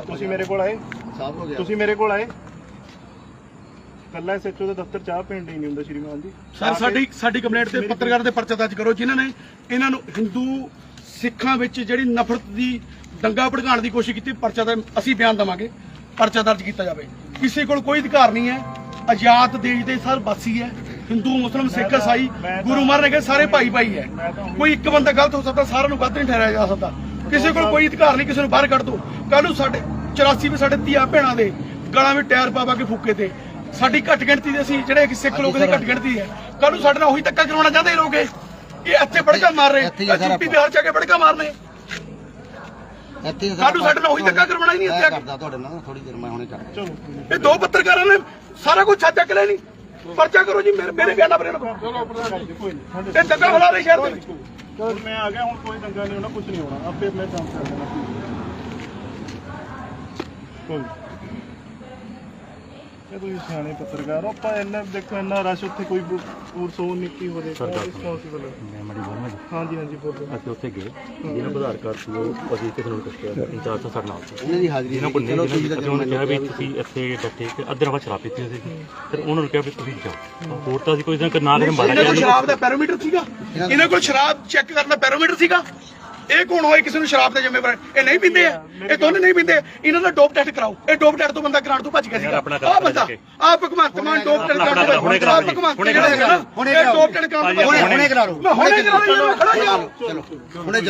ਤੁਸੀਂ ਮੇਰੇ ਕੋਲ ਆਏ? ਸਾਫ਼ ਹੋ ਗਿਆ। ਤੁਸੀਂ ਮੇਰੇ ਕੋਲ ਆਏ? ਕੱਲਾ ਐਸਐਚਓ ਦੇ ਦਫ਼ਤਰ ਚਾਹ ਪੀਣ ਨਹੀਂ ਹੁੰਦਾ ਸ਼੍ਰੀਮਾਨ ਜੀ। ਸਰ ਸਾਡੀ ਸਾਡੀ ਕੰਪਲੇਂਟ ਤੇ ਪੱਤਰਕਾਰ ਦੇ ਪਰਚਾ ਦਰਜ ਕਰੋ ਜਿਨ੍ਹਾਂ ਨੇ ਇਹਨਾਂ ਨੂੰ ਹਿੰਦੂ ਸਿੱਖਾਂ ਵਿੱਚ ਜਿਹੜੀ ਨਫ਼ਰਤ ਦੀ ਦੰਗਾ ਭੜਕਾਉਣ ਦੀ ਕੋਸ਼ਿਸ਼ ਕੀਤੀ ਪਰਚਾ ਦਾ ਅਸੀਂ ਬਿਆਨ ਦਵਾਂਗੇ ਪਰਚਾ ਦਰਜ ਕੀਤਾ ਜਾਵੇ। ਕਿਸੇ ਕੋਲ ਕੋਈ ਅਧਿਕਾਰ ਨਹੀਂ ਹੈ। ਆਜ਼ਾਦ ਦੇਸ਼ ਦੇ ਸਰ ਵਾਸੀ ਹੈ। ਹਿੰਦੂ ਮੁਸਲਮ ਸਿੱਖ ਈਸਾਈ ਗੁਰੂ ਮਹਾਰਾਜ ਨੇ ਸਾਰੇ ਭਾਈ ਭਾਈ ਹੈ। ਕੋਈ ਇੱਕ ਬੰਦਾ ਗਲਤ ਹੋ ਸਕਦਾ ਸਾਰਿਆਂ ਨੂੰ ਗਲਤ ਨਹੀਂ ਠਹਿਰਾਇਆ ਜਾ ਸਕਦਾ। ਕਿਸੇ ਕੋਲ ਕੋਈ ਅਧਿਕਾਰ ਨਹੀਂ ਕਿਸੇ ਨੂੰ ਬਾਹਰ ਕੱਢ ਦੋ। ਕੱਲ ਨੂੰ ਸਾਡੇ 84 ਵੀ ਸਾਡੇ ਧੀਆ ਭੈਣਾਂ ਦੇ ਗਲਾਂ ਵਿੱਚ ਟਾਇਰ ਪਾ ਪਾ ਕੇ ਫੂਕੇ ਤੇ। ਸਾਡੀ ਘੱਟ ਗਿਣਤੀ ਦੇ ਅਸੀਂ ਜਿਹੜੇ ਕਿ ਸਿੱਖ ਲੋਕ ਦੀ ਘੱਟ ਗਿਣਤੀ ਹੈ। ਕੱਲ ਨੂੰ ਸਾਡੇ ਨਾਲ ਉਹੀ ਧੱਕਾ ਕਰਵਾਉਣਾ ਚਾਹੁੰਦੇ ਲੋਕ ਇਹ। ਇੱਥੇ ਬੜਕਾ ਮਾਰ ਰਹੇ। ਯੂਪੀ ਬਿਹਾਰ ਚ ਆ ਕੇ ਬੜਕਾ ਮਾਰਨੇ ਇੱਥੇ ਕੱਲ ਨੂੰ ਸਾਡੇ ਨਾਲ ਉਹੀ ਧੱਕਾ ਕਰਵਾਉਣਾ ਹੀ ਨਹੀਂ ਇੱਥੇ ਆ ਕੇ। ਕਰਦਾ ਤੁਹਾਡੇ ਨਾਲ ਥੋੜੀ ਦੇਰ ਮੈਂ ਹੁਣੇ ਕਰ ਚਲੋ। ਇਹ ਦੋ ਪੱਤਰਕਾਰਾਂ ਨੇ ਸਾਰਾ ਕੁਝ ਛੱਡ ਚੱਕ ਲੈਣੀ ਪਰਚਾ ਕਰੋ ਜੀ ਮੇਰੇ ਮੇਰੇ ਬਿਆਨਾਂ ਪਰ ਚਲੋ ਪ੍ਰਧਾਨ ਜੀ ਕੋਈ ਨਹੀਂ ਇਹ ਦੰਗਾ ਹੋਣਾ ਰਹੇ ਸ਼ਹਿਰ ਦੇ ਵਿੱਚ। ਚਲੋ ਮੈਂ ਆ ਗਿਆ, ਹੁਣ ਕੋਈ ਦੰਗਾ ਨਹੀਂ ਹੋਣਾ ਕੁਝ ਨਹੀਂ ਹੋਣਾ। ਆਪੇ ਮੈਂ ਕੰਮ ਕਰ ਦੇਣਾ ਕੋਈ ਇਹ ਤੁਸੀਂ ਸਿਆਣੇ ਪੱਤਰਕਾਰ ਹੋ ਆਪਾਂ ਇੰਨਾ ਦੇਖੋ ਇੰਨਾ ਰਸ਼ ਉੱਥੇ ਕੋਈ ਪੂਰ ਸੋ ਨਿੱਕੀ ਹੋ ਜੇ ਰਿਸਪੌਂਸਿਬਲ ਮੈਂ ਮੜੀ ਵਰਮਾ ਜੀ। ਹਾਂਜੀ ਹਾਂਜੀ ਬੋਲੋ। ਅਸੀਂ ਉੱਥੇ ਗਏ ਜਿਹਨਾਂ ਨੂੰ ਆਧਾਰ ਕਾਰਡ ਸੀ ਉਹ ਅਸੀਂ ਕਿਸੇ ਨੂੰ ਦੱਸਿਆ ਇੰਚਾਰਜ ਸਾਡੇ ਨਾਲ ਸੀ। ਇਹਨਾਂ ਦੀ ਹਾਜ਼ਰੀ ਜਿਹਨਾਂ ਕੋਲ ਨਹੀਂ ਸੀ ਅਸੀਂ ਉਹਨਾਂ ਨੂੰ ਕਿਹਾ ਵੀ ਤੁਸੀਂ ਇੱਥੇ ਬੈਠੇ ਤੇ ਅੱਧੇ ਰਵਾ ਸ਼ਰਾਬ ਪੀਤੀ ਸੀ। ਫਿਰ ਉਹਨਾਂ ਨੂੰ ਕਿਹਾ ਵੀ ਤੁਸੀਂ ਜਾਓ। ਹੋਰ ਤਾਂ ਅਸੀਂ ਕੋਈ ਨਾ ਨਾ ਕਿਸੇ ਮਾਰ ਇਹਨਾਂ ਕੋਲ ਸ਼ਰਾਬ ਦਾ ਪੈਰੋਮੀਟਰ ਸੀਗਾ। ਇਹਨਾਂ ਕੋਲ ਸ਼ਰਾਬ ਚੈੱਕ ਕਰਨ ਦਾ ਪੈਰੋਮੀਟਰ ਸੀਗਾ। ਇਹ ਕੌਣ ਹੋਏ? ਕਿਸੇ ਨੂੰ ਸ਼ਰਾਬ ਦਾ ਜ਼ਿੰਮੇਵਾਰ ਇਹ ਨਹੀਂ ਪੀਂਦੇ ਆ? ਇਹ ਦੋਨੇ ਨਹੀਂ ਪੀਂਦੇ? ਇਹਨਾਂ ਦਾ ਡੋਪ ਟੈਸਟ ਕਰਾਓ। ਇਹ ਡੋਪ ਟੈਸਟ ਤੋਂ ਬੰਦਾ ਕਰਾਉਣ ਤੋਂ ਭੱਜ ਗਿਆ ਸੀਗਾ। ਆਪਣਾ ਆਹ ਬੰਦਾ ਆਹ ਭਗਵੰਤ ਮਾਨ ਡੋਪ ਟੈਸਟ ਕਰਾਉਣ ਤੋਂ ਹੁਣੇ ਭੱਜ ਲਓ। ਭਗਵੰਤ ਹੁਣੇ ਜਿਹੜਾ ਹੈਗਾ ਨਾ ਹੁਣੇ ਇਹ ਕਰਾ ਲਓ। ਡੋਪ ਟੈਸਟ ਕਰਾਉਣ ਤੋਂ ਹੁਣੇ ਕਰਾ ਲਓ। ਹੁਣੇ ਕਰਾ ਲਓ ਚਲੋ। ਹੁਣੇ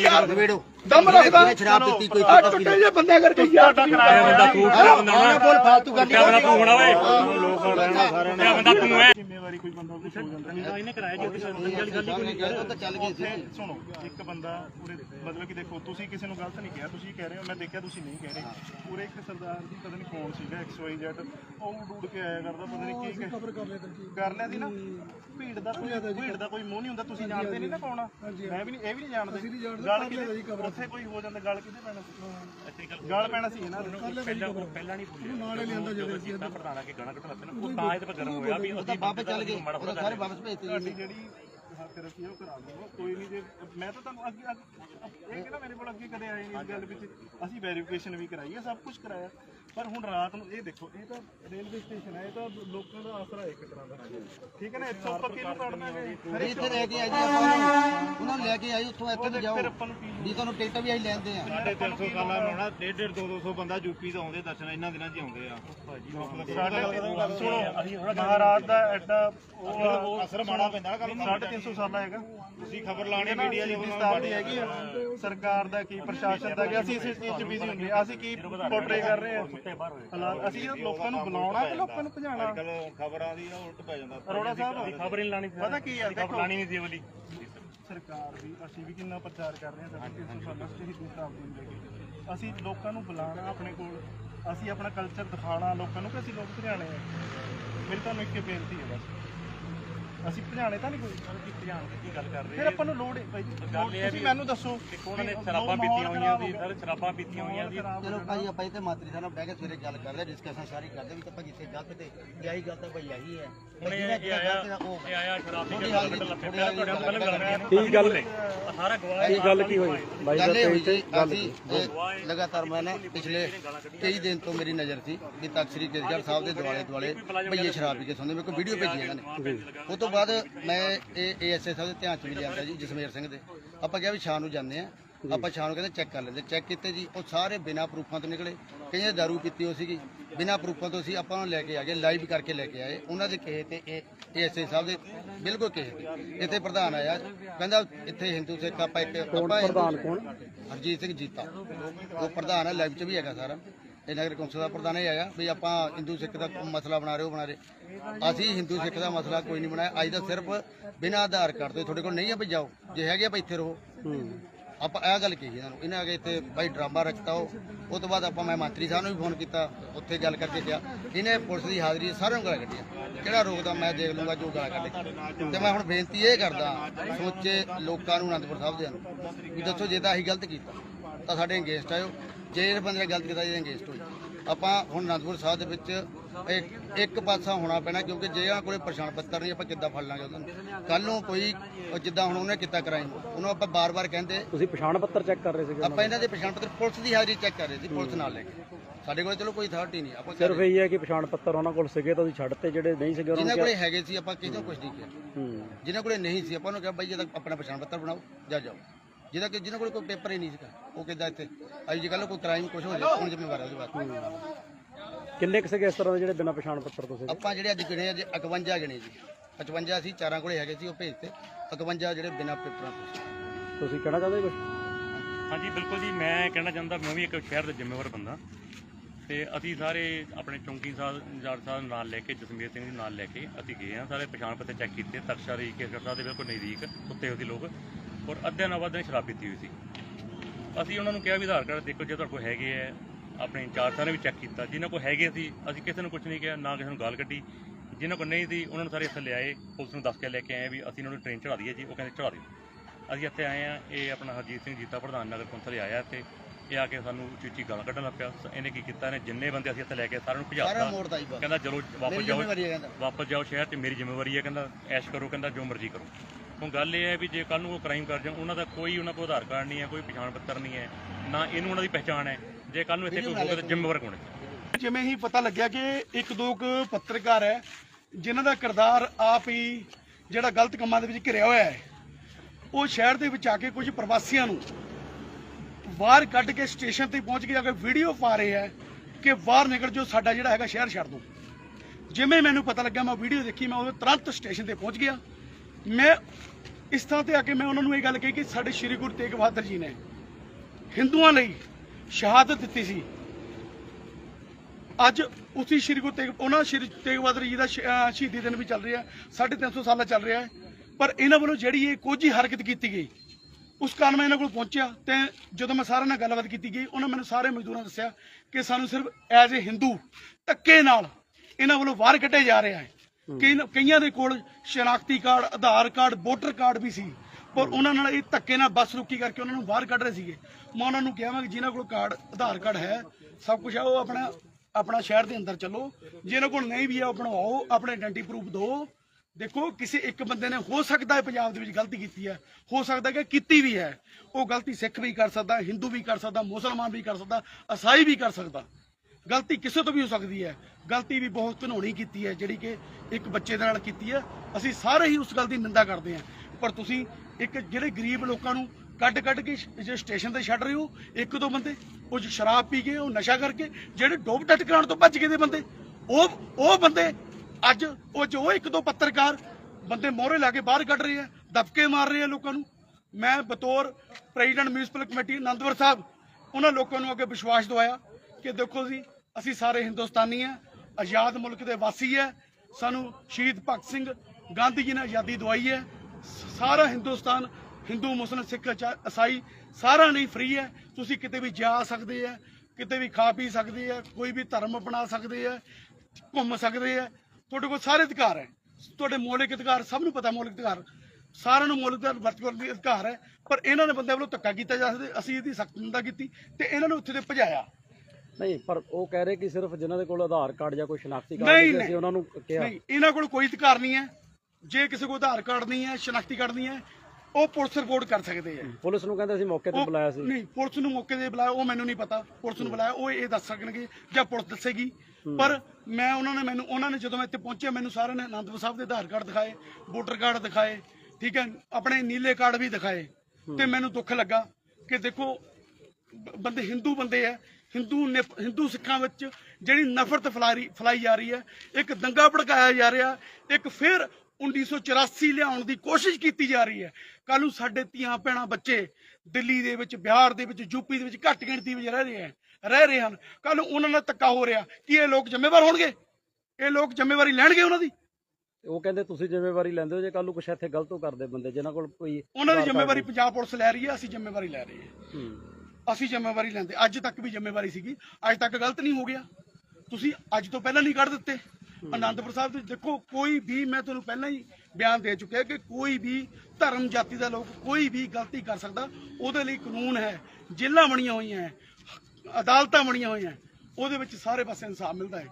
ਲੈ ਦਮ ਰੱਖਦਾ। ਸ਼ਰਾਬ ਪੀਤੀ ਕੋਈ ਆ ਟੁੱਟੇ ਜੇ ਬੰਦੇ ਕਰਕੇ ਯਾਰ ਕਿਆ ਬੰਦਾ ਤੂੰ ਆਹ ਬੋਲ ਫਾਲਤੂ ਗੱਲ ਕਿਆ ਬੰਦਾ ਤੂੰ ਹੋਣਾ ਓਏ ਲੋਕ ਰਹਿਣਾ ਸਾਰਿਆਂ ਕਿਆ ਬੰਦਾ ਤੂੰ ਹੈ ਜ਼ਿੰਮੇਵਾਰੀ ਕੋਈ ਬੰਦਾ ਕੁਝ ਹੋ ਜਾਂਦਾ ਨਹੀਂ ਇਹਨੇ ਕਰਾਇਆ ਜੀ ਉਹਦੀ ਗੱਲ ਉਹ ਤਾਂ ਚੱਲ ਗਈ ਸੀ ਸੁਣੋ ਇੱਕ ਬੰਦਾ ਪੂਰੇ ਮਤਲਬ ਕਿ ਦੇਖੋ ਤੁਸੀਂ ਕਿਸੇ ਨੂੰ ਗਲਤ ਨਹੀਂ ਕਿਹਾ। ਤੁਸੀਂ ਕਹਿ ਰਹੇ ਹੋ ਮੈਂ ਦੇਖਿਆ ਤੁਸੀਂ ਨਹੀਂ ਕਹਿ ਰਹੇ। ਪੂਰੇ ਇੱਕ ਸਰਦਾਰ ਦੀ ਪਤਾ ਨਹੀਂ ਕੌਣ ਸੀਗਾ XYZ ਉਹ ਡੂਡ ਕੇ ਆਇਆ ਕਰਦਾ ਪਤਾ ਨਹੀਂ ਕੀ ਖਬਰ ਕਰ ਲਿਆ ਕਰ ਲਿਆ ਸੀ ਨਾ। ਭੀੜ ਦਾ ਕੋਈ ਭੀੜ ਦਾ ਕੋਈ ਮੂੰਹ ਨਹੀਂ ਹੁੰਦਾ ਤੁਸੀਂ ਜਾਣਦੇ ਨਹੀਂ ਨਾ ਕੌਣ ਆ। ਮੈਂ ਵੀ ਨਹੀਂ ਇਹ ਵੀ ਨਹੀਂ ਜਾਣਦੇ। ਗੱਲ ਉੱਥੇ ਕੋਈ ਹੋ ਜਾਂਦਾ ਗੱਲ ਕਿਤੇ ਪੈਣਾ ਸੀ? ਗੱਲ ਪੈਣਾ ਸੀ ਇਹਨਾਂ ਦੇ। ਪਹਿਲਾਂ ਪਹਿਲਾਂ ਨਹੀਂ ਬੋਲਿਆ ਨਾਲੇ ਲਿਆਂਦਾ ਜਦੋਂ ਅਸੀਂ ਪ੍ਰਧਾਨਾ ਕੇ ਗਾਣਾ ਕੱਢ ਲੱਗੇ ਨਾ ਉਹ ਤਾਂ ਇਹਦੇ ਪਰ ਗਰਮ ਹੋਇਆ ਵੀ ਅਸੀਂ ਵਾਪਸ ਚੱਲ ਗਏ। ਉਹ ਸਾਰੇ ਵਾਪਸ ਭੇਜਤੇ ਜਿਹੜੀ ਹੱਕ ਰੱਖੀ ਉਹ ਕਰਾ ਲਓ ਕੋਈ ਨਹੀਂ ਜੇ ਮੈਂ ਤਾਂ ਤੁਹਾਨੂੰ ਅੱਗੇ ਅੱਗੇ- ਇਹ ਕਿਹੜਾ ਮੇਰੇ ਕੋਲ ਅੱਗੇ ਕਦੇ ਆਏ ਨਹੀਂ ਇਸ ਗੱਲ ਵਿੱਚ? ਅਸੀਂ ਵੈਰੀਫਿਕੇਸ਼ਨ ਵੀ ਕਰਾਈ ਹੈ ਸਭ ਕੁਝ ਕਰਾਇਆ। ਪਰ ਹੁਣ ਰਾਤ ਨੂੰ ਇਹ ਦੇਖੋ ਇਹ ਤਾਂ ਰੇਲਵੇ ਸਟੇਸ਼ਨ ਹੈ ਇਹ ਤਾਂ ਲੋਕਾਂ ਦਾ ਆਸਰਾ ਹੈ ਇੱਕ ਤਰ੍ਹਾਂ ਦਾ। ਠੀਕ ਹੈ ਨਾ ਇੱਥੋਂ ਉੱਪਰ ਕਿਹਨੂੰ ਕੱਢਣਾ ਹੈ? ਫਿਰ ਇੱਥੇ ਲੈ ਕੇ ਆਈ ਜੀ ਆਪਾਂ। ਉਹਨਾਂ ਨੂੰ ਲੈ ਕੇ ਆਈ ਉੱਥੋਂ ਇੱਥੇ ਨੂੰ ਜਾਓ ਆਪਾਂ ਜੀ ਤੁਹਾਨੂੰ ਟਿਕਟ ਵੀ ਆਈ ਲੈਂਦੇ ਆ 350 ਸਾਲਾਂ ਬਣਾਉਣਾ 1.5 2 200 ਬੰਦਾ ਯੂਪੀ ਤੋਂ ਆਉਂਦੇ ਦਰਸ਼ਨ ਇਹਨਾਂ ਦਿਨਾਂ 'ਚ ਹੀ ਆਉਂਦੇ ਆ। ਸੁਣੋ ਮਹਾਰਾਜ ਦਾ ਐਡਾ ਉਹ ਅਸਰ ਮਾੜਾ ਪੈਂਦਾ ਕੱਲ 350 ਸਾਲਾ ਹੈਗਾ। ਤੁਸੀਂ ਖਬਰ ਲਾਣੀ ਮੀਡੀਆ ਦੀ ਸਟਾਫ ਦੀ ਹੈਗੀ ਆ। ਸਰਕਾਰ ਦਾ ਕੀ ਪ੍ਰਸ਼ਾਸਨ ਦਾ ਕੀ ਅਸੀਂ ਇਸ ਚੀਜ਼ 'ਚ ਬਿਜ਼ੀ ਹੁੰਦੇ ਆ। ਅਸੀਂ ਕੀ ਪੋਰਟਰੇ ਕਰ ਰਹੇ ਹਾਲਾਤ ਅਸੀਂ ਤਾਂ ਲੋਕਾਂ ਨੂੰ ਬੁਲਾਉਣਾ ਕਿ ਲੋਕਾਂ ਨੂੰ ਭਜਾਉਣਾ। ਕੱਲ ਖਬਰਾਂ ਦੀ ਨਾ ਉਲਟ ਪੈ ਜਾਂਦਾ ਅਰੋੜਾ ਸਾਹਿਬ ਖਬਰ ਨਹੀਂ ਲਾਣੀ ਪਤਾ ਕੀ ਆ ਦੇਖੋ। ਲਾਣੀ ਨਹੀਂ ਸੀ ਵਾਲੀ ਸਰਕਾਰ ਵੀ ਅਸੀਂ ਵੀ ਕਿੰਨਾ ਪ੍ਰਚਾਰ ਕਰ ਰਹੇ ਹਾਂ ਸਾਡੇ 300 ਸਾਲਾਂ ਸ਼ਹੀਦੀ ਸ਼ਤਾਬਦੀ ਨੂੰ ਲੈ ਕੇ ਅਸੀਂ ਲੋਕਾਂ ਨੂੰ ਬੁਲਾਉਣਾ ਆਪਣੇ ਕੋਲ। ਅਸੀਂ ਆਪਣਾ ਕਲਚਰ ਦਿਖਾਉਣਾ ਲੋਕਾਂ ਨੂੰ ਕਿ ਅਸੀਂ ਲੋਕ ਭਜਾਣੇ ਆ। ਮੇਰੀ ਤੁਹਾਨੂੰ ਇੱਕ ਹੀ ਬੇਨਤੀ ਹੈ ਬਸ। ਅਸੀਂ ਭਜਾਣੇ ਤਾਂ ਨਹੀਂ ਕੋਈ। ਭਜਾਣ ਦੀ ਕੀ ਗੱਲ ਕਰ ਰਹੇ ਫਿਰ ਆਪਾਂ ਨੂੰ ਲੋੜ ਹੈ ਭਾਈ ਗੱਲ ਇਹ ਹੈ ਤੁਸੀਂ ਵੀ ਮੈਨੂੰ ਦੱਸੋ। ਉਹਨਾਂ ਨੇ ਵੀ ਸ਼ਰਾਬਾਂ ਮਾਹੌਲ ਪੀਤੀਆਂ ਹੋਈਆਂ ਖਰਾਬ ਸੀ ਹੋ ਸਰ ਸ਼ਰਾਬਾਂ ਪੀਤੀਆਂ ਹੋਈਆਂ ਸੀ ਚਲੋ। ਭਾਈ ਆਪਾਂ ਇੱਥੇ ਮਾਤਰੀ ਸਾਹਿਬ ਨਾਲ ਬਹਿ ਕੇ ਸਵੇਰੇ ਗੱਲ ਕਰਦੇ ਡਿਸਕਸ਼ਨ ਸਾਰੀ ਕਰਦੇ ਵੀ ਤਾਂ ਭਾਈ ਇੱਥੇ ਗਲਤ ਤੇ ਜਾਈ ਗੱਲ ਤਾਂ ਭਾਈ ਆਹੀ ਹੈ। ਹੁਣ ਇਹ ਇਹ ਆਇਆ ਉਹ ਇਹ ਆਇਆ ਸ਼ਰਾਬ ਪੀ ਕੇ ਪਹਿਲਾਂ ਹਾਲ ਤੁਹਾਡੇ ਪਹਿਲਾਂ ਗੱਲ ਗੱਲ ਕੀ ਗੱਲ ਸਾਰਾ ਗਵਾਹ ਕੀ ਗੱਲ ਕੀ ਹੋਈ? ਬਾਈ ਗੱਲ ਦਾ ਇਹ ਹੋਈ ਜੀ ਅਸੀਂ ਇਹ ਲਗਾਤਾਰ ਮੈਂ ਨਾ ਪਿਛਲੇ ਕਈ ਦਿਨ ਤੋਂ ਮੇਰੀ ਨਜ਼ਰ ਸੀ ਕਿ ਤਖਤ ਸ੍ਰੀ ਕੇਸਗੜ੍ਹ ਸਾਹਿਬ ਦੇ ਦੁਆਲੇ ਦੁਆਲੇ ਭਈਏ ਸ਼ਰਾਬ ਪੀ ਕੇ ਸੌਂਦੇ ਮੇਰੇ ਕੋਲ ਵੀਡੀਓ ਭੇਜੀ ਇਹਨਾਂ ਨੇ। ਉਸ ਤੋਂ ਬਾਅਦ ਮੈਂ ਇਹ ਏਐਸਏ ਸਾਹਿਬ ਦੇ ਧਿਆਨ ਚ ਵੀ ਲਿਆਂਦਾ ਜੀ ਜਸਮੇਰ ਸਿੰਘ ਦੇ। ਆਪਾਂ ਕਿਹਾ ਵੀ ਸ਼ਾਮ ਨੂੰ ਜਾਂਦੇ ਆ ਆਪਾਂ ਸ਼ਾਮ ਨੂੰ ਕਹਿੰਦੇ ਚੈੱਕ ਕਰ ਲੈਂਦੇ। ਚੈੱਕ ਕੀਤੇ ਜੀ ਉਹ ਸਾਰੇ ਬਿਨਾਂ ਪ੍ਰੂਫਾਂ ਤੋਂ ਨਿਕਲੇ। ਕਈਆਂ ਦਾਰੂ ਪੀਤੀ ਹੋ ਸੀਗੀ। ਬਿਨਾਂ ਪ੍ਰੂਫਾਂ ਤੋਂ ਅਸੀਂ ਆਪਾਂ ਨੂੰ ਲੈ ਕੇ ਆ ਗਏ ਲਾਈਵ ਕਰਕੇ ਲੈ ਕੇ ਆਏ। ਉਹਨਾਂ ਦੇ ਕਹੇ ਤੇ ਇਹ ਏਐਸਏ ਸਾਹਿਬ ਦੇ ਬਿਲਕੁਲ ਕਹੇ ਤੇ। ਇੱਥੇ ਪ੍ਰਧਾਨ ਆਇਆ ਕਹਿੰਦਾ ਇੱਥੇ ਹਿੰਦੂ ਸਿੱਖ ਆਪਾਂ ਇੱਕ ਆਪਾਂ ਪ੍ਰਧਾਨ ਕੌਣ? ਹਰਜੀਤ ਸਿੰਘ ਜੀਤਾ। ਉਹ ਪ੍ਰਧਾਨ ਹੈ ਲਾਈਵ 'ਚ ਵੀ ਹੈਗਾ ਸਾਰਾ। ਇਹ ਨਗਰ ਕੌਂਸਲ ਦਾ ਪ੍ਰਧਾਨ ਇਹ ਹੈਗਾ ਵੀ ਆਪਾਂ ਹਿੰਦੂ ਸਿੱਖ ਦਾ ਮਸਲਾ ਬਣਾ ਰਹੇ ਹੋ, ਬਣਾ ਰਹੇ। ਅਸੀਂ ਹਿੰਦੂ ਸਿੱਖ ਦਾ ਮਸਲਾ ਕੋਈ ਨਹੀਂ ਬਣਾਇਆ। ਅੱਜ ਦਾ ਸਿਰਫ ਬਿਨਾਂ ਆਧਾਰ ਕਾਰਡ ਤੋਂ ਤੁਹਾਡੇ ਕੋਲ ਨਹੀਂ ਆ ਵੀ ਜਾਓ। ਜੇ ਹੈਗੇ ਆ ਵੀ ਇੱਥੇ ਰਹੋ। ਆਪਾਂ ਇਹ ਗੱਲ ਕਹੀ ਇਹਨਾਂ ਨੂੰ। ਇਹਨਾਂ ਅਗੇ ਇੱਥੇ ਭਾਈ ਡਰਾਮਾ ਰੱਖਤਾ ਉਹ। ਉਹ ਤੋਂ ਬਾਅਦ ਆਪਾਂ ਮੈਂ ਮੰਤਰੀ ਸਾਹਿਬ ਨੂੰ ਵੀ ਫੋਨ ਕੀਤਾ। ਉੱਥੇ ਗੱਲ ਕਰਕੇ ਗਿਆ ਇਹਨੇ ਪੁਲਿਸ ਦੀ ਹਾਜ਼ਰੀ ਸਾਰਿਆਂ ਨੂੰ ਗਾਲਾਂ ਕੱਢੀਆਂ ਕਿਹੜਾ ਰੋਕਦਾ ਮੈਂ ਦੇਖ ਲੂੰਗਾ ਜੋ ਗਾਲਾਂ ਕੱਢੇ ਤੇ ਮੈਂ ਹੁਣ ਬੇਨਤੀ ਇਹ ਕਰਦਾ ਸੋਚੇ ਲੋਕਾਂ ਨੂੰ ਅਨੰਦਪੁਰ ਸਾਹਿਬ ਦੇ ਨੂੰ। ਵੀ ਦੱਸੋ ਜੇ ਤਾਂ ਅਸੀਂ ਗਲਤ ਕੀਤਾ, ਤਾਂ ਸਾਡੇ ਅੰਗੇਸਟ ਆਇਓ ਜੇ ਇਹ ਬੰਦੇ ਨੇ ਗਲਤ ਕੀਤਾ ਇਹਦੇ ਅੰਗੇਸਟ ਹੋਈ ਆਪਾਂ ਹੁਣ ਅਨੰਦਪੁਰ ਸਾਹਿਬ ਦੇ ਵਿੱਚ ਇੱਕ- ਇੱਕ ਪਾਸਾ ਹੋਣਾ ਪੈਣਾ ਕਿਉਂਕਿ ਜੇ ਇਹਨਾਂ ਕੋਲੇ ਪਛਾਣ ਪੱਤਰ ਨਹੀਂ ਆਪਾਂ ਕਿੱਦਾਂ ਫੜ ਲਾਂਗੇ ਉਹਨਾਂ? ਨੂੰ ਕੱਲ ਨੂੰ ਕੋਈ ਉਹ ਜਿੱਦਾਂ ਹੁਣ ਉਹਨੇ ਕੀਤਾ ਕਰਾਈਮ ਉਹਨੂੰ ਆਪਾਂ ਬਾਰ-ਬਾਰ ਕਹਿੰਦੇ ਤੁਸੀਂ ਪਛਾਣ ਪੱਤਰ ਚੈੱਕ ਕਰ ਰਹੇ ਸੀਗੇ ਆਪਾਂ ਇਹਨਾਂ ਦੇ ਪਛਾਣ ਪੱਤਰ ਪੁਲਿਸ ਦੀ ਹਾਜ਼ਰੀ ਚੈੱਕ ਕਰ ਰਹੇ ਸੀ ਪੁਲਿਸ ਨਾਲ ਲੈ ਕੇ। ਸਾਡੇ ਕੋਲ ਚਲੋ ਕੋਈ ਅਥਾਰਟੀ ਨਹੀਂ ਆਪਾਂ ਸਿਰਫ। ਇਹ ਹੈ ਕਿ ਪਛਾਣ ਪੱਤਰ ਉਹਨਾਂ ਕੋਲ ਸੀਗੇ ਤਾਂ ਤੁਸੀਂ ਛੱਡਤੇ ਜਿਹੜੇ ਨਹੀਂ ਸੀਗੇ ਉਹਨਾਂ ਜਿਨ੍ਹਾਂ ਨੂੰ ਕੋਲੇ ਹੈਗੇ ਸੀ ਆਪਾਂ ਕਿਸੇ ਨੂੰ ਕੁਝ ਨਹੀਂ ਕਿਹਾ। ਹੂੰ। ਜਿਨ੍ਹਾਂ ਕੋਲੇ ਨਹੀਂ ਸੀ ਆਪਾਂ ਨੂੰ ਕਿਹਾ ਬਾਈ ਇਹਦਾ ਆਪਣਾ ਪਛਾਣ ਪੱਤਰ ਬਣਾਓ ਜਾ ਜਾਓ। ਜਿਹਦਾ ਕਿ ਜਿਨ੍ਹਾਂ ਕੋਲੇ ਕੋਈ ਪੇਪਰ ਹੀ ਨਹੀਂ ਸੀਗਾ। ਉਹ ਕਿੱਦਾਂ ਇੱਥੇ ਅੱਜ ਕੱਲ੍ਹ ਕੋਈ ਕ੍ਰਾਈਮ ਕੁਝ ਹੋ ਜਾਏ ਕੌਣ ਜ਼ਿੰਮੇਵਾਰ ਹੈ ਉਹਦੇ ਬਾਅਦ ਕਿੰਨੇ ਕੁ ਸੀਗੇ ਇਸ ਤਰ੍ਹਾਂ ਦੇ ਜਿਹੜੇ ਬਿਨਾਂ ਪਛਾਣ ਪੱਤਰ ਤੋਂ ਸੀਗੇ ਆਪਾਂ ਜਿਹੜੇ ਅੱਜ ਗਿਣੇ ਅੱਜ 51 ਗਿਣੇ ਜੀ। 55 ਸੀ ਚਾਰਾਂ ਕੋਲੇ ਹੈਗੇ ਸੀ ਉਹ ਭੇਜਤੇ 51 ਜਿਹੜੇ ਬਿਨਾਂ ਪੇਪਰਾਂ ਤੋਂ। ਤੁਸੀਂ ਕਹਿਣਾ ਚਾਹੁੰਦੇ ਕੁਝ ਹਾਂਜੀ ਬਿਲਕੁਲ ਜੀ ਮੈਂ ਕਹਿਣਾ ਚਾਹੁੰਦਾ ਮੈਂ ਵੀ ਇੱਕ ਸ਼ਹਿਰ ਦਾ ਜ਼ਿੰਮੇਵਾਰ ਬੰਦਾ। ਤੇ ਅਸੀਂ ਸਾਰੇ ਆਪਣੇ ਚੌਂਕੀ ਸਾਹਿਬ ਜਾਰ ਸਾਹਿਬ ਨਾਲ ਲੈ ਕੇ ਜਸਮੀਤ ਸਿੰਘ ਜੀ ਨਾਲ ਲੈ ਕੇ ਅਸੀਂ ਗਏ ਹਾਂ ਸਾਰੇ ਪਛਾਣ ਪੱਤਰ ਚੈੱਕ ਕੀਤੇ ਤਕਸ਼ਾ ਦੀ ਕੇਸਗੜ੍ਹ ਸਾਹਿਬ ਦੇ ਬਿਲਕੁਲ ਨਜ਼ਦੀਕ ਸੁੱਤੇ ਹੋਏ ਸੀ ਲੋਕ। ਔਰ ਅੱਧਿਆਂ ਨਾਲ ਵੱਧ ਨੇ ਸ਼ਰਾਬ ਪੀਤੀ ਹੋਈ ਸੀ। ਅਸੀਂ ਉਹਨਾਂ ਨੂੰ ਕਿਹਾ ਵੀ ਆਧਾਰ ਕਾਰਡ ਦੇਖੋ ਜੇ ਤੁਹਾਡੇ ਕੋਲ ਹੈਗੇ ਹੈ ਆਪਣੇ ਇੰਚਾਰਜ ਨੇ ਵੀ ਚੈੱਕ ਕੀਤਾ। ਜਿਨ੍ਹਾਂ ਕੋਲ ਹੈਗੇ ਸੀ ਅਸੀਂ ਕਿਸੇ ਨੂੰ ਕੁਝ ਨਹੀਂ ਕਿਹਾ ਨਾ ਕਿਸੇ ਨੂੰ ਗਾਲ ਕੱਢੀ। ਜਿਨ੍ਹਾਂ ਕੋਲ ਨਹੀਂ ਸੀ ਉਹਨਾਂ ਨੂੰ ਸਾਰੇ ਇੱਥੇ ਲਿਆਏ ਪੁਲਿਸ ਨੂੰ ਦੱਸ ਕੇ ਲੈ ਕੇ ਆਏ ਵੀ ਅਸੀਂ ਉਹਨਾਂ ਨੂੰ ਟ੍ਰੇਨ ਚੜਾ ਦਈਏ ਜੀ ਉਹ ਕਹਿੰਦੇ ਚੜਾ ਦਿਓ। ਅਸੀਂ ਇੱਥੇ ਆਏ ਆ ਇਹ ਆਪਣਾ ਹਰਜੀਤ ਸਿੰਘ ਜੀਤਾ ਪ੍ਰਧਾਨ ਨਗਰ ਕੌਂਸਲ ਆਇਆ ਇੱਥੇ। ਇਹ ਆ ਕੇ ਸਾਨੂੰ ਉੱਚੀ ਉੱਚੀ ਗਾਲਾਂ ਕੱਢਣ ਲੱਗ ਪਿਆ। ਇਹਨੇ ਕੀ ਕੀਤਾ ਇਹਨੇ ਜਿੰਨੇ ਬੰਦੇ ਅਸੀਂ ਇੱਥੇ ਲੈ ਕੇ ਸਾਰਿਆਂ ਨੂੰ ਸਾਰਾ ਭਜਾਤਾ ਕਹਿੰਦਾ ਚਲੋ ਵਾਪਸ ਜਾਓ ਵਾਪਸ ਜਾਓ ਸ਼ਹਿਰ ਤੇ ਮੇਰੀ ਜ਼ਿੰਮੇਵਾਰੀ ਹੈ ਕਹਿੰਦਾ ਐਸ਼ ਕਰੋ ਕਹਿੰਦਾ ਜੋ ਮਰਜ਼ੀ ਕਰੋ। ਹੁਣ ਗੱਲ ਇਹ ਹੈ ਵੀ ਜੇ ਕੱਲ ਨੂੰ ਉਹ ਕ੍ਰਾਈਮ ਕਰ ਜਾਣ, ਉਹਨਾਂ ਦਾ ਕੋਈ ਉਹਨਾਂ ਕੋਲ ਆਧਾਰ ਕਾਰਡ ਨਹੀਂ ਹੈ, ਕੋਈ ਪਛਾਣ ਪੱਤਰ ਨਹੀਂ ਹੈ, ਨਾ ਇਹਨੂੰ ਉਹਨਾਂ ਦੀ ਪਹਿਚਾਣ ਹੈ। ਜੇ ਕੱਲ ਨੂੰ ਇੱਥੇ ਕੋਈ ਹੋਵੇ ਤਾਂ ਜ਼ਿੰਮੇਵਾਰ ਕੌਣ ਹੈ? ਜਿਵੇਂ ਹੀ ਪਤਾ ਲੱਗਿਆ ਕਿ ਇੱਕ ਦੋ ਕੁ ਪੱਤਰਕਾਰ ਹੈ, ਜਿਨ੍ਹਾਂ ਦਾ ਕਿਰਦਾਰ ਆਪ ਹੀ ਜਿਹੜਾ ਗਲਤ ਕੰਮਾਂ ਦੇ ਵਿੱਚ ਘਿਰਿਆ ਹੋਇਆ ਹੈ, ਉਹ ਸ਼ਹਿਰ ਦੇ ਵਿੱਚ ਆ ਕੇ ਕੁਝ ਪ੍ਰਵਾਸੀਆਂ ਨੂੰ ਬਾਹਰ ਕੱਢ ਕੇ ਸਟੇਸ਼ਨ ਤੇ ਪਹੁੰਚ ਕੇ ਜਾ ਕੇ ਵੀਡੀਓ ਪਾ ਰਹੇ ਹੈ ਕਿ ਬਾਹਰ ਨਿਕਲ ਜੋ ਸਾਡਾ ਜਿਹੜਾ ਹੈਗਾ ਸ਼ਹਿਰ ਛੱਡ ਦੋ ਜਿਵੇਂ ਮੈਨੂੰ ਪਤਾ ਲੱਗਾ ਮੈਂ ਵੀਡੀਓ ਦੇਖੀ, ਮੈਂ ਉਹ ਤੁਰੰਤ ਸਟੇਸ਼ਨ ਤੇ ਪਹੁੰਚ ਗਿਆ। ਮੈਂ ਇਸ ਥਾਂ ਤੇ ਆ ਕੇ ਮੈਂ ਉਹਨਾਂ ਨੂੰ ਇਹ ਗੱਲ ਕਹੀ ਕਿ ਸਾਡੇ ਸ਼੍ਰੀ ਗੁਰੂ ਤੇਗ ਬਹਾਦਰ ਜੀ ਨੇ ਹਿੰਦੂਆਂ ਲਈ ਸ਼ਹਾਦਤ ਦਿੱਤੀ ਸੀ। ਅੱਜ ਉਸੇ ਸ਼੍ਰੀ ਗੁਰੂ ਤੇਗ, ਉਹਨਾਂ ਸ਼੍ਰੀ ਤੇਗ ਬਹਾਦਰ ਜੀ ਦਾ ਸ਼ਹੀਦੀ ਦਿਨ ਵੀ ਚੱਲ ਰਿਹਾ ਹੈ 350 ਸਾਲਾ ਚੱਲ ਰਿਹਾ ਹੈ। ਪਰ ਇਹਨਾਂ ਵੱਲੋਂ ਜਿਹੜੀ ਇਹ ਕੋਝੀ ਹਰਕਤ ਕੀਤੀ ਗਈ, ਉਸ ਕਾਰਨ ਮੈਂ ਇਹਨਾਂ ਕੋਲ ਪਹੁੰਚਿਆ ਤੇ ਜਦੋਂ ਮੈਂ ਸਾਰਿਆਂ ਨਾਲ ਗੱਲਬਾਤ ਕੀਤੀ ਗਈ, ਉਹਨਾਂ ਮੈਨੂੰ ਸਾਰੇ ਮਜ਼ਦੂਰਾਂ ਦੱਸਿਆ ਕਿ ਸਾਨੂੰ ਸਿਰਫ ਐਜ਼ ਏ ਹਿੰਦੂ ਧੱਕੇ ਨਾਲ ਇਹਨਾਂ ਵੱਲੋਂ ਬਾਹਰ ਕੱਢਿਆ ਜਾ ਰਿਹਾ ਹੈ। ਕਈਆਂ ਦੇ ਕੋਲ ਸ਼ਨਾਖਤੀ card Aadhaar card voter card ਵੀ ਸੀ। ਪਰ ਉਹਨਾਂ ਨਾਲ ਇਹ ਧੱਕੇ ਨਾਲ ਬੱਸ ਰੁਕੀ ਕਰਕੇ ਉਹਨਾਂ ਨੂੰ ਬਾਹਰ ਕੱਢ ਰਹੇ ਸੀਗੇ। ਮੈਂ ਉਹਨਾਂ ਨੂੰ ਕਿਹਾ ਮੈਂ ਕਿ ਜਿਨ੍ਹਾਂ ਕੋਲ ਕਾਰਡ ਆਧਾਰ ਕਾਰਡ ਹੈ ਸਭ ਕੁਝ ਹੈ ਉਹ ਆਪਣਾ ਆਪਣਾ ਸ਼ਹਿਰ ਦੇ ਅੰਦਰ ਚੱਲੋ। ਜਿਹਨਾਂ ਕੋਲ ਨਹੀਂ ਵੀ ਹੈ ਉਹ ਬਣਵਾਓ ਆਪਣੇ ਆਇਡੈਂਟੀ ਪ੍ਰੂਫ ਦਿਓ। ਦੇਖੋ ਕਿਸੇ ਇੱਕ ਬੰਦੇ ਨੇ ਹੋ ਸਕਦਾ ਹੈ ਪੰਜਾਬ ਦੇ ਵਿੱਚ ਗਲਤੀ ਕੀਤੀ ਹੈ। ਹੋ ਸਕਦਾ ਕਿ ਕੀਤੀ ਵੀ ਹੈ। ਉਹ ਗਲਤੀ ਸਿੱਖ ਵੀ ਕਰ ਸਕਦਾ ਹਿੰਦੂ ਵੀ ਕਰ ਸਕਦਾ ਮੁਸਲਮਾਨ ਵੀ ਕਰ ਸਕਦਾ ਈਸਾਈ ਵੀ ਕਰ ਸਕਦਾ। ਗਲਤੀ ਕਿਸੇ ਤੋਂ ਵੀ ਹੋ ਸਕਦੀ ਹੈ। ਗਲਤੀ ਵੀ ਬਹੁਤ ਘਨੋਣੀ ਕੀਤੀ ਹੈ, ਜਿਹੜੀ ਕਿ ਇੱਕ ਬੱਚੇ ਦੇ ਨਾਲ ਕੀਤੀ ਹੈ। ਅਸੀਂ ਸਾਰੇ ਹੀ ਉਸ ਗੱਲ ਦੀ ਨਿੰਦਾ ਕਰਦੇ ਹਾਂ। ਪਰ ਤੁਸੀਂ ਇੱਕ ਜਿਹੜੇ ਗਰੀਬ ਲੋਕਾਂ ਨੂੰ ਕੱਢ ਕੱਢ ਕੇ ਜੇ ਸਟੇਸ਼ਨ ਤੇ ਛੱਡ ਰਹੇ ਹੋ, ਇੱਕ ਦੋ ਬੰਦੇ, ਉਹ 'ਚ ਸ਼ਰਾਬ ਪੀ ਕੇ, ਉਹ ਨਸ਼ਾ ਕਰਕੇ, ਜਿਹੜੇ ਡੋਬ ਟੱਟ ਕਰਾਉਣ ਤੋਂ ਭੱਜ ਗਏ ਦੇ ਬੰਦੇ, ਉਹ ਉਹ ਬੰਦੇ ਅੱਜ ਉਹ ਜੋ ਇੱਕ ਦੋ ਪੱਤਰਕਾਰ ਬੰਦੇ ਮੋਹਰੇ ਲਾ ਕੇ ਬਾਹਰ ਕੱਢ ਰਹੇ ਆ, ਦਬਕੇ ਮਾਰ ਰਹੇ ਆ ਲੋਕਾਂ ਨੂੰ। ਮੈਂ ਬਤੌਰ president municipal committee Anandpur Sahib, ਉਹਨਾਂ ਲੋਕਾਂ ਨੂੰ ਅੱਗੇ ਵਿਸ਼ਵਾਸ ਦਵਾਇਆ ਕਿ ਦੇਖੋ ਜੀ ਅਸੀਂ ਸਾਰੇ ਹਿੰਦੁਸਤਾਨੀ ਆ, ਆਜ਼ਾਦ ਮੁਲਕ ਦੇ ਵਾਸੀ ਹੈ ਸਾਨੂੰ ਸ਼ਹੀਦ ਭਗਤ ਸਿੰਘ ਗਾਂਧੀ ਜੀ ਨੇ ਆਜ਼ਾਦੀ ਦਵਾਈ ਹੈ। ਸਾਰਾ ਹਿੰਦੁਸਤਾਨ, ਹਿੰਦੂ, ਮੁਸਲਮਾਨ, ਸਿੱਖ ਇਸਾ- ਈਸਾਈ ਸਾਰਾ ਨਹੀਂ ਫ੍ਰੀ ਹੈ। ਤੁਸੀਂ ਕਿਤੇ ਵੀ ਜਾ ਸਕਦੇ ਆ, ਕਿਤੇ ਵੀ ਖਾ ਪੀ ਸਕਦੇ ਆ, ਕੋਈ ਵੀ ਧਰਮ ਅਪਣਾ ਸਕਦੇ ਆ, ਘੁੰਮ ਸਕਦੇ ਆ, ਤੁਹਾਡੇ ਕੋਲ ਸਾਰੇ ਅਧਿਕਾਰ ਹੈ। ਤੁਹਾਡੇ ਮੌਲਿਕ ਅਧਿਕਾਰ, ਸਭ ਨੂੰ ਪਤਾ ਮੌਲਿਕ ਅਧਿਕਾਰ। ਸਾਰਿਆਂ ਨੂੰ ਮੌਲਿਕ ਅਧਿਕਾਰ ਵਰਤ ਕਰਨ ਦੀ ਅਧਿਕਾਰ ਹੈ। ਪਰ ਇਹਨਾਂ ਨੇ ਬੰਦਿਆਂ ਵੱਲੋਂ ਧੱਕਾ ਕੀਤਾ ਜਾ ਸਕਦਾ, ਅਸੀਂ ਇਹਦੀ ਸਖਤ ਨਿੰਦਾ ਕੀਤੀ ਤੇ ਇਹਨਾਂ ਨੂੰ ਉੱਥੇ ਦੇ ਭਜਾਇਆ। ਨਹੀਂ ਪਰ ਉਹ ਕਹਿ ਰਹੇ ਕਿ ਸਿਰਫ ਜਿਨ੍ਹਾਂ ਦੇ ਕੋਲ ਆਧਾਰ ਕਾਰਡ ਜਾਂ ਕੋਈ ਸ਼ਨਾਖਤੀ ਕਾਰਡ ਨਹੀਂ ਅਸੀਂ ਉਹਨਾਂ ਨੂੰ ਕਿਹਾ। ਨਹੀਂ ਇਹਨਾਂ ਕੋਲ ਕੋਈ ਅਧਿਕਾਰ ਨਹੀਂ ਹੈ। ਜੇ ਕਿਸੇ ਕੋਲ ਆਧਾਰ ਕਾਰਡ ਨਹੀਂ ਹੈ ਸ਼ਨਾਖਤੀ ਕਾਰਡ ਨਹੀਂ ਹੈ ਉਹ ਪੁਲਿਸ ਰਿਪੋਰਟ ਕਰ ਸਕਦੇ ਆ ਪੁਲਿਸ ਨੂੰ ਕਹਿੰਦੇ ਅਸੀਂ ਮੌਕੇ ਤੇ ਉਹ- ਬੁਲਾਇਆ ਸੀ। ਨਹੀਂ ਪੁਲਿਸ ਨੂੰ ਮੌਕੇ ਤੇ ਬੁਲਾਇਆ ਉਹ ਮੈਨੂੰ ਨਹੀਂ ਪਤਾ। ਪੁਲਿਸ ਨੂੰ ਬੁਲਾਇਆ ਉਹ ਇਹ ਦੱਸ ਸਕਣਗੇ ਜਾਂ ਪੁਲਿਸ ਦੱਸੇਗੀ। ਪਰ ਮੈਂ ਉਹਨਾਂ ਨੇ ਮੈਨੂੰ ਉਹਨਾਂ ਨੇ ਜਦੋਂ ਮੈਂ ਇੱਥੇ ਪਹੁੰਚਿਆ ਮੈਨੂੰ ਸਾਰਿਆਂ ਨੇ ਅਨੰਦਪੁਰ ਸਾਹਿਬ ਦੇ ਆਧਾਰ ਕਾਰਡ ਦਿਖਾਏ ਵੋਟਰ ਕਾਰਡ ਦਿਖਾਏ ਠੀਕ ਹੈ ਆਪਣੇ ਨੀਲੇ ਕਾਰਡ ਵੀ ਦਿਖਾਏ। ਤੇ ਮੈਨੂੰ ਦੁੱਖ ਲੱਗਾ ਕਿ ਦੇਖੋ ਬ- ਬੰਦੇ ਹਿੰਦੂ ਬੰਦੇ ਆ ਹਿੰਦੂ ਹਿੰਦੂ ਸਿੱਖਾਂ ਵਿੱਚ ਜਿਹੜੀ ਨਫ਼ਰਤ ਫਲਾਈ ਫਲਾਈ ਜਾ ਰਹੀ ਹੈ ਇੱਕ ਦੰਗਾ ਭੜਕਾਇਆ ਜਾ ਰਿਹਾ ਇੱਕ ਫਿਰ 1984 ਲਿਆਉਣ ਦੀ ਕੋਸ਼ਿਸ਼ ਕੀਤੀ ਜਾ ਰਹੀ ਹੈ। ਕੱਲ ਨੂੰ ਸਾਡੇ ਧੀਆਂ ਭੈਣਾਂ ਬੱਚੇ ਦਿੱਲੀ ਦੇ ਵਿੱਚ ਬਿਹਾਰ ਦੇ ਵਿੱਚ ਯੂਪੀ ਦੇ ਵਿੱਚ ਘੱਟ ਗਿਣਤੀ ਵਿੱਚ ਰਹਿ ਰਹੇ ਹਨ ਰਹਿ ਰਹੇ ਹਨ। ਕੱਲ ਨੂੰ ਉਹਨਾਂ ਨਾਲ ਧੱਕਾ ਹੋ ਰਿਹਾ। ਕੀ ਇਹ ਲੋਕ ਜ਼ਿੰਮੇਵਾਰ ਹੋਣਗੇ? ਇਹ ਲੋਕ ਜ਼ਿੰਮੇਵਾਰੀ ਲੈਣਗੇ ਉਹਨਾਂ ਦੀ? ਉਹ ਕਹਿੰਦੇ ਤੁਸੀਂ ਜ਼ਿੰਮੇਵਾਰੀ ਲੈਂਦੇ ਹੋ ਜੇ ਕੱਲ ਨੂੰ ਕੁਛ ਇੱਥੇ ਗਲਤ ਕਰਦੇ ਬੰਦੇ ਜਿਨ੍ਹਾਂ ਕੋਲ ਕੋਈ ਉਹਨਾਂ ਦੀ ਜ਼ਿੰਮੇਵਾਰੀ ਪੰਜਾਬ ਪੁਲਿਸ ਲੈ ਰਹੀ ਹੈ ਅਸੀਂ ਜ਼ਿੰਮੇਵਾਰੀ ਲੈ ਰਹੇ ਹਾਂ। ਹੂੰ। ਅਸੀਂ ਜ਼ਿੰਮੇਵਾਰੀ ਲੈਂਦੇ। ਅੱਜ ਤੱਕ ਵੀ ਜ਼ਿੰਮੇਵਾਰੀ ਸੀਗੀ। ਅੱਜ ਤੱਕ ਗਲਤ ਨਹੀਂ ਹੋ ਗਿਆ। ਤੁਸੀਂ ਅੱਜ ਤੋਂ ਪਹਿਲਾਂ ਨਹੀਂ ਕੱਢ ਦਿੱਤੇ। ਆਨੰਦਪੁਰ ਸਾਹਿਬ ਦੇ ਦੇਖੋ ਕੋਈ ਵੀ ਮੈਂ ਤੁਹਾਨੂੰ ਪਹਿਲਾਂ ਹੀ ਬਿਆਨ ਦੇ ਚੁੱਕਿਆ ਕਿ ਕੋਈ ਵੀ ਧਰਮ ਜਾਤੀ ਦਾ ਲੋਕ ਕੋਈ ਵੀ ਗਲਤੀ ਕਰ ਸਕਦਾ। ਉਹਦੇ ਲਈ ਕਾਨੂੰਨ ਹੈ। ਜੇਲ੍ਹਾਂ ਬਣੀਆਂ ਹੋਈਆਂ ਹੈ। ਅਦਾਲਤਾਂ ਬਣੀਆਂ ਹੋਈਆਂ। ਉਹਦੇ ਵਿੱਚ ਸਾਰੇ ਪਾਸੇ ਇਨਸਾਫ ਮਿਲਦਾ ਹੈ।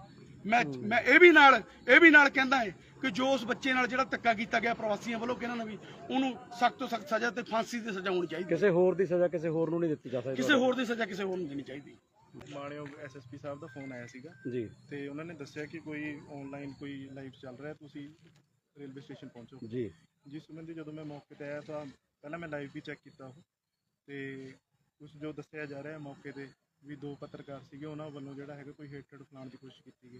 ਮੈਂ ਮੈਂ ਇਹ ਵੀ ਨਾਲ ਇਹ ਵੀ ਨਾਲ ਕਹਿੰਦਾ ਹੈ ਕਿ ਜੋ ਉਸ ਬੱਚੇ ਨਾਲ ਜਿਹੜਾ ਧੱਕਾ ਕੀਤਾ ਗਿਆ ਪ੍ਰਵਾਸੀਆਂ ਵੱਲੋਂ ਕਿ ਇਹਨਾਂ ਨੇ ਵੀ ਉਹਨੂੰ ਸਖਤ ਤੋਂ ਸਖਤ ਸਜ਼ਾ ਤੇ ਫਾਂਸੀ ਦੀ ਸਜ਼ਾ ਹੋਣੀ ਚਾਹੀਦੀ। ਕਿਸੇ ਹੋਰ ਦੀ ਸਜ਼ਾ ਕਿਸੇ ਹੋਰ ਨੂੰ ਨਹੀਂ ਦਿੱਤੀ ਜਾ ਸਕਦੀ। ਕਿਸੇ ਹੋਰ ਦੀ ਸਜ਼ਾ ਕਿਸੇ ਹੋਰ ਨੂੰ ਦੇਣੀ ਚਾਹੀਦੀ। ਮਾਣਯੋਗ ਐਸਐਸਪੀ ਸਾਹਿਬ ਦਾ ਫੋਨ ਆਇਆ ਸੀਗਾ ਜੀ। ਤੇ ਉਹਨਾਂ ਨੇ ਦੱਸਿਆ ਕਿ ਕੋਈ ਆਨਲਾਈਨ ਕੋਈ ਲਾਈਵ ਚੱਲ ਰਿਹਾ ਤੁਸੀਂ ਰੇਲਵੇ ਸਟੇਸ਼ਨ ਪਹੁੰਚੋ। ਜੀ। ਜਿਸ ਸੰਬੰਧੀ ਜਦੋਂ ਮੈਂ ਮੌਕੇ ਤੇ ਆਇਆ ਤਾਂ ਪਹਿਲਾਂ ਮੈਂ ਲਾਈਵ ਵੀ ਚੈੱਕ ਕੀਤਾ ਉਹ ਤੇ ਕੁਝ ਜੋ ਦੱਸਿਆ ਜਾ ਰਿਹਾ ਮੌਕੇ ਤੇ ਵੀ ਦੋ ਪੱਤਰਕਾਰ ਸੀਗੇ ਉਹਨਾਂ ਵੱਲੋਂ ਜਿਹੜਾ ਹੈਗਾ ਕੋਈ ਹੇਟਡ ਫਲਾਉਣ ਦੀ ਕੋਸ਼ਿਸ਼ ਕੀਤੀ ਗਈ।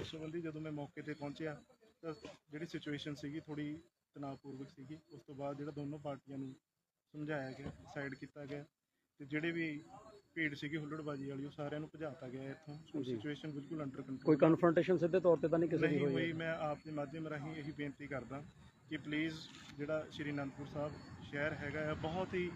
ਉਸ ਸੰਬੰਧੀ ਜਦੋਂ ਮੈਂ ਮੌਕੇ ਤੇ ਪਹੁੰਚਿਆ ਤਾਂ ਜਿਹੜੀ ਸਿਚੁਏਸ਼ਨ ਸੀਗੀ ਥੋੜੀ ਤਣਾਅਪੂਰਵਕ ਸੀਗੀ। ਉਸ ਤੋਂ ਬਾਅਦ ਜਿਹੜਾ ਦੋਨੋਂ ਪਾਰਟੀਆਂ ਨੂੰ ਸਮਝਾਇਆ ਗਿਆ ਸਾਈਡ ਕੀਤਾ ਗਿਆ ਤੇ ਜਿਹੜੇ ਵੀ ਭੀੜ ਸੀਗੀ ਹੁੱਲੜਬਾਜੀ ਵਾਲੀ ਉਹ ਸਾਰਿਆਂ ਨੂੰ ਭਜਾਤਾ ਗਿਆ ਇੱਥੋਂ। ਜੀ। ਸਿਚੁਏਸ਼ਨ ਬਿਲਕੁਲ ਅੰਡਰ ਕੋਈ ਕੰਟਰੋਲ ਕਨਫਰੰਟੇਸ਼ਨ ਸਿੱਧੇ ਤੌਰ ਤੇ ਤਾਂ ਨਹੀਂ ਕਿਸੇ ਦੀ ਹੋਈ ਹੋਈ ਮੈਂ ਆਪ ਦੇ ਮਾਧਿਅਮ ਰਾਹੀਂ ਇਹੀ ਬੇਨਤੀ ਕਰਦਾ ਕਿ ਪਲੀਜ਼ ਜਿਹੜਾ ਸ਼੍ਰੀ ਅਨੰਦਪੁਰ ਸਾਹਿਬ ਸ਼ਹਿਰ ਹੈਗਾ ਆ ਬਹੁਤ ਹੀ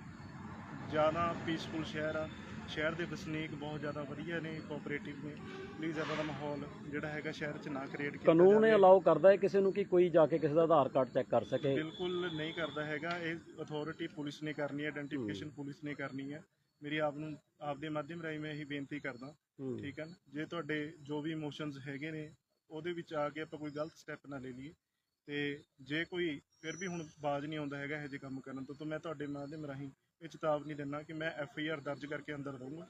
ਜ਼ਿਆਦਾ ਪੀਸਫੁਲ ਸ਼ਹਿਰ ਆ। ਸ਼ਹਿਰ ਦੇ ਵਸਨੀਕ ਬਹੁਤ ਜ਼ਿਆਦਾ ਵਧੀਆ ਨੇ ਕੋਆਪਰੇਟਿਵ ਨੇ। ਪਲੀਜ਼ ਇਹਦਾ ਦਾ ਮਾਹੌਲ ਜਿਹੜਾ ਹੈਗਾ ਸ਼ਹਿਰ 'ਚ ਨਾ ਕ੍ਰੀਏਟ ਕੀਤਾ ਕਾਨੂੰਨ। ਇਹ ਅਲਾਉ ਕਰਦਾ ਹੈ ਕਿਸੇ ਨੂੰ ਕਿ ਕੋਈ ਜਾ ਕੇ ਕਿਸੇ ਦਾ ਆਧਾਰ ਕਾਰਡ ਚੈੱਕ ਕਰ ਸਕੇ। ਬਿਲਕੁਲ ਨਹੀਂ ਕਰਦਾ ਹੈਗਾ। ਇਹ ਅਥਾਰਟੀ ਪੁਲਿਸ ਨੇ ਕਰਨੀ ਹੈ ਆਇਡੈਂਟੀਫਿਕੇਸ਼ਨ ਪੁਲਿਸ ਨੇ ਕਰਨੀ ਹੈ। ਮੇਰੀ ਆਪ ਨੂੰ ਆਪ ਦੇ ਮਾਧਿਅਮ ਰਾਹੀਂ ਮੈਂ ਇਹੀ ਬੇਨਤੀ ਕਰਦਾ। ਠੀਕ ਹੈ ਨਾ? ਜੇ ਤੁਹਾਡੇ ਜੋ ਵੀ ਇਮੋਸ਼ਨਸ ਹੈਗੇ ਨੇ ਉਹਦੇ ਵਿੱਚ ਆ ਕੇ ਆਪਾਂ ਕੋਈ ਗਲਤ ਸਟੈਪ ਨਾ ਲੈ ਲਈਏ। ਤੇ ਜੇ ਕੋਈ ਫਿਰ ਵੀ ਹੁਣ ਬਾਜ਼ ਨਹੀਂ ਆਉਂਦਾ ਹੈਗਾ ਇਹੋ ਜਿਹੇ ਕੰਮ ਕਰਨ ਤੋਂ ਤਾਂ ਮੈਂ ਤੁਹਾਡੇ ਮਾਧਿਅਮ ਰਾਹੀਂ ਇਹ ਚੇਤਾਵਨੀ ਦਿੰਦਾ ਕਿ ਮੈਂ ਐਫ ਆਈ ਆਰ ਦਰਜ ਕਰਕੇ ਅੰਦਰ ਦਊਂਗਾ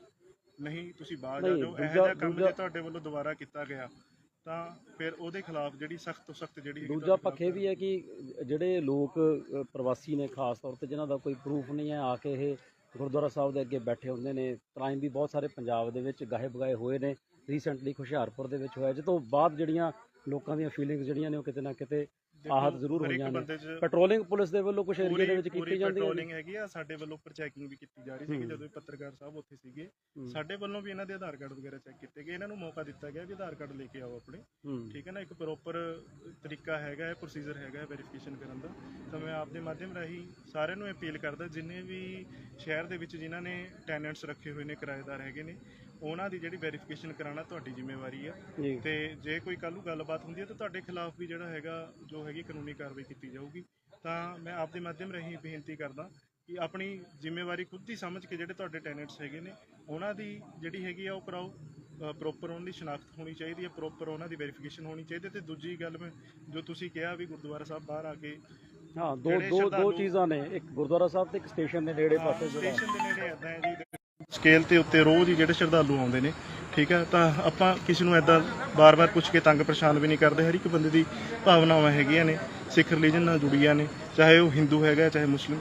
ਨਹੀਂ ਤੁਸੀਂ ਬਾਜ਼ ਆ ਜਾਓ। ਇਹੋ ਦੂਜਾ- ਜਿਹਾ ਕੰਮ ਜੇ ਤੁਹਾਡੇ ਵੱਲੋਂ ਦੁਬਾਰਾ ਕੀਤਾ ਗਿਆ ਤਾਂ ਫਿਰ ਉਹਦੇ ਖਿਲਾਫ ਜਿਹੜੀ ਸਖਤ ਤੋਂ ਸਖਤ ਜਿਹੜੀ ਦੂਜਾ ਪੱਖ ਵੀ ਹੈ। ਕਿ ਜਿਹੜੇ ਲੋਕ ਪ੍ਰਵਾਸੀ ਨੇ ਖਾਸ ਤੌਰ ਤੇ ਜਿਨ੍ਹਾਂ ਦਾ ਕੋਈ ਪ੍ਰੂਫ ਨਹੀਂ ਹੈ ਆ ਕੇ ਇਹ ਗੁਰਦੁਆਰਾ ਸਾਹਿਬ ਦੇ ਅੱਗੇ ਬੈਠੇ ਹੁੰਦੇ ਨੇ। ਕ੍ਰਾਈਮ ਵੀ ਬਹੁਤ ਸਾਰੇ ਪੰਜਾਬ ਦੇ ਵਿੱਚ ਗਾਹੇ ਬਗਾਏ ਹੋਏ ਨੇ। ਰੀਸੈਂਟਲੀ ਹੁਸ਼ਿਆਰਪੁਰ ਦੇ ਵਿੱਚ ਹੋਇਆ। ਤੋਂ ਬਾਅਦ ਜਿਹੜੀਆਂ ਲੋਕਾਂ ਦੀਆਂ ਫੀਲਿੰਗਸ ਜਿਹੜੀਆਂ ਨੇ ਉਹ ਕਿਤੇ ਨਾ ਕਿਤੇ ਆਹਤ ਜ਼ਰੂਰ ਹੋਈਆਂ ਨੇ। ਪੈਟਰੋਲਿੰਗ ਪੁਲਿਸ ਦੇ ਵੱਲੋਂ ਕੁਝ ਏਰੀਆ ਦੇ ਵਿੱਚ ਕੀਤੀ ਜਾਂਦੀ ਹੈ ਪੈਟਰੋਲਿੰਗ ਹੈਗੀ ਆ ਸਾਡੇ ਵੱਲੋਂ ਉੱਪਰ ਚੈਕਿੰਗ ਵੀ ਕੀਤੀ ਜਾ ਰਹੀ ਸੀ। ਜਦੋਂ ਇਹ ਪੱਤਰਕਾਰ ਸਾਹਿਬ ਉੱਥੇ ਸੀਗੇ। ਸਾਡੇ ਵੱਲੋਂ ਵੀ ਇਹਨਾਂ ਦੇ ਆਧਾਰ ਕਾਰਡ ਵਗੈਰਾ ਚੈੱਕ ਕੀਤੇ ਗਏ। ਇਹਨਾਂ ਨੂੰ ਮੌਕਾ ਦਿੱਤਾ ਗਿਆ ਵੀ ਆਧਾਰ ਕਾਰਡ ਲੈ ਕੇ ਆਓ ਆਪਣੇ। ਠੀਕ ਹੈ ਨਾ ਇੱਕ ਪ੍ਰੋਪਰ ਤਰੀਕਾ ਹੈਗਾ ਹੈ ਪ੍ਰੋਸੀਜਰ ਹੈਗਾ ਹੈ ਵੈਰੀਫਿਕੇਸ਼ਨ ਕਰਨ ਦਾ। ਤਾਂ ਮੈਂ ਆਪ ਦੇ ਮਾਧਿਅਮ ਰਾਹੀਂ ਸਾਰਿਆਂ ਨੂੰ ਅਪੀਲ ਕਰਦਾ ਜਿੰਨੇ ਵੀ ਸ਼ਹਿਰ ਦੇ ਵਿੱਚ ਜਿਨ੍ਹਾਂ ਨੇ ਟੈਨੈਂਟਸ ਰੱਖੇ ਹੋਏ ਨੇ ਕਿਰਾਏਦਾਰ ਹੈਗੇ ਨੇ ਉਹਨਾਂ ਦੀ ਜਿਹੜੀ ਵੈਰੀਫਿਕੇਸ਼ਨ ਕਰਾਉਣਾ ਤੁਹਾਡੀ ਜ਼ਿੰਮੇਵਾਰੀ ਹੈ ਤੇ ਜੇ ਕੋਈ ਕੱਲ੍ਹ ਨੂੰ ਗੱਲਬਾਤ ਹੁੰਦੀ ਹੈ ਤਾਂ ਤੁਹਾਡੇ ਖਿਲਾਫ ਵੀ ਜਿਹੜਾ ਹੈਗਾ ਜੋ ਹੈਗੀ ਕਾਨੂੰਨੀ ਕਾਰਵਾਈ ਕੀਤੀ ਜਾਊਗੀ। ਤਾਂ ਮੈਂ ਆਪ ਦੇ ਮਾਧਿਅਮ ਰਾਹੀਂ ਬੇਨਤੀ ਕਰਦਾ ਕਿ ਆਪਣੀ ਜ਼ਿੰਮੇਵਾਰੀ ਖੁਦ ਹੀ ਸਮਝ ਕੇ ਜਿਹੜੇ ਤੁਹਾਡੇ ਟੈਨੈਂਟਸ ਹੈਗੇ ਨੇ ਉਹਨਾਂ ਦੀ ਜਿਹੜੀ ਹੈਗੀ ਆ ਉਹ ਕਰਾਓ। ਪ੍ਰੋਪਰ ਉਹਨਾਂ ਦੀ ਸ਼ਨਾਖਤ ਹੋਣੀ ਚਾਹੀਦੀ ਹੈ ਪ੍ਰੋਪਰ ਉਹਨਾਂ ਦੀ ਵੈਰੀਫਿਕੇਸ਼ਨ ਹੋਣੀ ਚਾਹੀਦੀ ਤੇ ਦੂਜੀ ਗੱਲ ਮੈਂ ਜੋ ਤੁਸੀਂ ਕਿਹਾ ਵੀ ਗੁਰਦੁਆਰਾ ਸਾਹਿਬ ਬਾਹਰ ਆ ਕੇ ਹਾਂ ਦੋ ਦੋ ਚੀਜ਼ਾਂ ਨੇ। ਇੱਕ ਗੁਰਦੁਆਰਾ ਸਾਹਿਬ ਤੇ ਇੱਕ ਸਟੇਸ਼ਨ ਦੇ ਨੇੜੇ ਪਾਸੇ ਜਿਹੜਾ। ਸਟੇਸ਼ਨ ਦੇ ਨੇੜੇ ਇਦਾਂ ਹੈ ਜੀ। ਸਕੇਲ ਤੇ ਉੱਤੇ ਰੋਜ਼ ਹੀ ਜਿਹੜੇ ਸ਼ਰਧਾਲੂ ਆਉਂਦੇ ਨੇ ਠੀਕ ਹੈ? ਤਾਂ ਆਪਾਂ ਕਿਸੇ ਨੂੰ ਐਦਾਂ ਬਾਰ-ਬਾਰ ਪੁੱਛ ਕੇ ਤੰਗ ਪਰੇਸ਼ਾਨ ਵੀ ਨਹੀਂ ਕਰਦੇ ਹਰ ਇੱਕ ਬੰਦੇ ਦੀ ਭਾਵਨਾਵਾਂ ਹੈਗੀਆਂ ਨੇ ਸਿੱਖ ਰਿਲੀਜਨ ਨਾਲ ਜੁੜੀਆਂ ਨੇ ਚਾਹੇ ਉਹ ਹਿੰਦੂ ਹੈਗਾ ਚਾਹੇ ਮੁਸਲਿਮ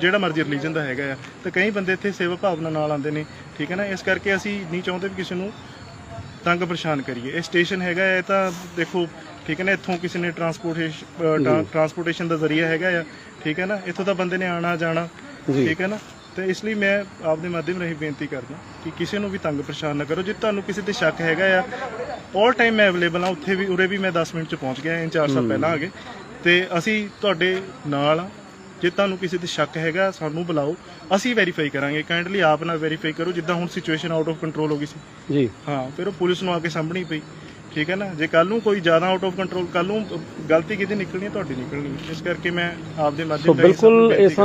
ਜਿਹੜਾ ਮਰਜ਼ੀ ਰਿਲੀਜਨ ਦਾ ਹੈਗਾ ਆ ਤਾਂ ਕਈ ਬੰਦੇ ਇੱਥੇ ਸੇਵਾ ਭਾਵਨਾ ਨਾਲ ਆਉਂਦੇ ਨੇ ਠੀਕ ਹੈ ਨਾ? ਇਸ ਕਰਕੇ ਅਸੀਂ ਨਹੀਂ ਚਾਹੁੰਦੇ ਵੀ ਕਿਸੇ ਨੂੰ ਤੰਗ ਪਰੇਸ਼ਾਨ ਕਰੀਏ। ਇਹ ਸਟੇਸ਼ਨ ਹੈਗਾ ਇਹ ਤਾਂ ਦੇਖੋ ਠੀਕ ਹੈ ਨਾ? ਇੱਥੋਂ ਕਿਸੇ ਨੇ ਟਰਾਂਸਪੋਰਟੇਸ਼ਨ ਟਰਾਂਸਪੋਰਟੇਸ਼ਨ ਦਾ ਜ਼ਰੀਆ ਹੈਗਾ ਆ ਠੀਕ ਹੈ ਨਾ? ਇੱਥੋਂ ਤਾਂ ਬੰਦੇ ਨੇ ਆਣਾ ਜਾਣਾ। ਠੀਕ ਹੈ ਨਾ? ਤੇ ਇਸ ਲਈ ਮੈਂ ਆਪਦੇ ਮਾਧਿਅਮ ਰਾਹੀਂ ਬੇਨਤੀ ਕਰਦਾ ਕਿ ਕਿਸੇ ਨੂੰ ਵੀ ਤੰਗ ਪਰੇਸ਼ਾਨ ਨਾ ਕਰੋ। ਜੇ ਤੁਹਾਨੂੰ ਕਿਸੇ ਤੇ ਸ਼ੱਕ ਹੈਗਾ ਆ ਆਲ ਟਾਈਮ ਮੈਂ ਅਵੇਲੇਬਲ ਆ ਉੱਥੇ ਵੀ ਉਰੇ ਵੀ ਮੈਂ 10 ਮਿੰਟ ਚ ਪਹੁੰਚ ਗਿਆ ਇੰਚਾਰਜ ਸਾਹਿਬ ਪਹਿਲਾਂ ਆ ਗਏ। ਤੇ ਅਸੀਂ ਤੁਹਾਡੇ ਨਾਲ ਆ ਜੇ ਤੁਹਾਨੂੰ ਕਿਸੇ ਤੇ ਸ਼ੱਕ ਹੈਗਾ ਸਾਨੂੰ ਬੁਲਾਓ। ਅਸੀਂ ਵੈਰੀਫਾਈ ਕਰਾਂਗੇ। ਕਾਈਂਡਲੀ ਆਪ ਨਾਲ ਵੈਰੀਫਾਈ ਕਰੋ ਜਿੱਦਾਂ ਹੁਣ ਸਿਚੁਏਸ਼ਨ ਆਊਟ ਆਫ ਕੰਟਰੋਲ ਹੋ ਗਈ ਸੀ। ਜੀ। ਹਾਂ ਫਿਰ ਉਹ ਪੁਲਿਸ ਨੂੰ ਆ ਕੇ ਸਾਹਮਣੀ ਪਈ। ਠੀਕ ਹੈ ਨਾ? ਜੇ ਕੱਲ ਨੂੰ ਕੋਈ ਜ਼ਿਆਦਾ ਆਊਟ ਆਫ ਕੰਟਰੋਲ ਕੱਲ ਨੂੰ ਗਲਤੀ ਕਿਹਦੀ ਨਿਕਲਣੀ ਹੈ ਤੁਹਾਡੀ ਨਿਕਲਣੀ ਹੈ। ਇਸ ਕਰਕੇ ਮੈਂ ਆਪਦੇ ਸੋ ਮਾਧਿਅਮ ਰਾਹੀਂ ਸਭ ਨੂੰ ਬਿਲਕੁਲ ਬੇਨਤੀ ਸਨ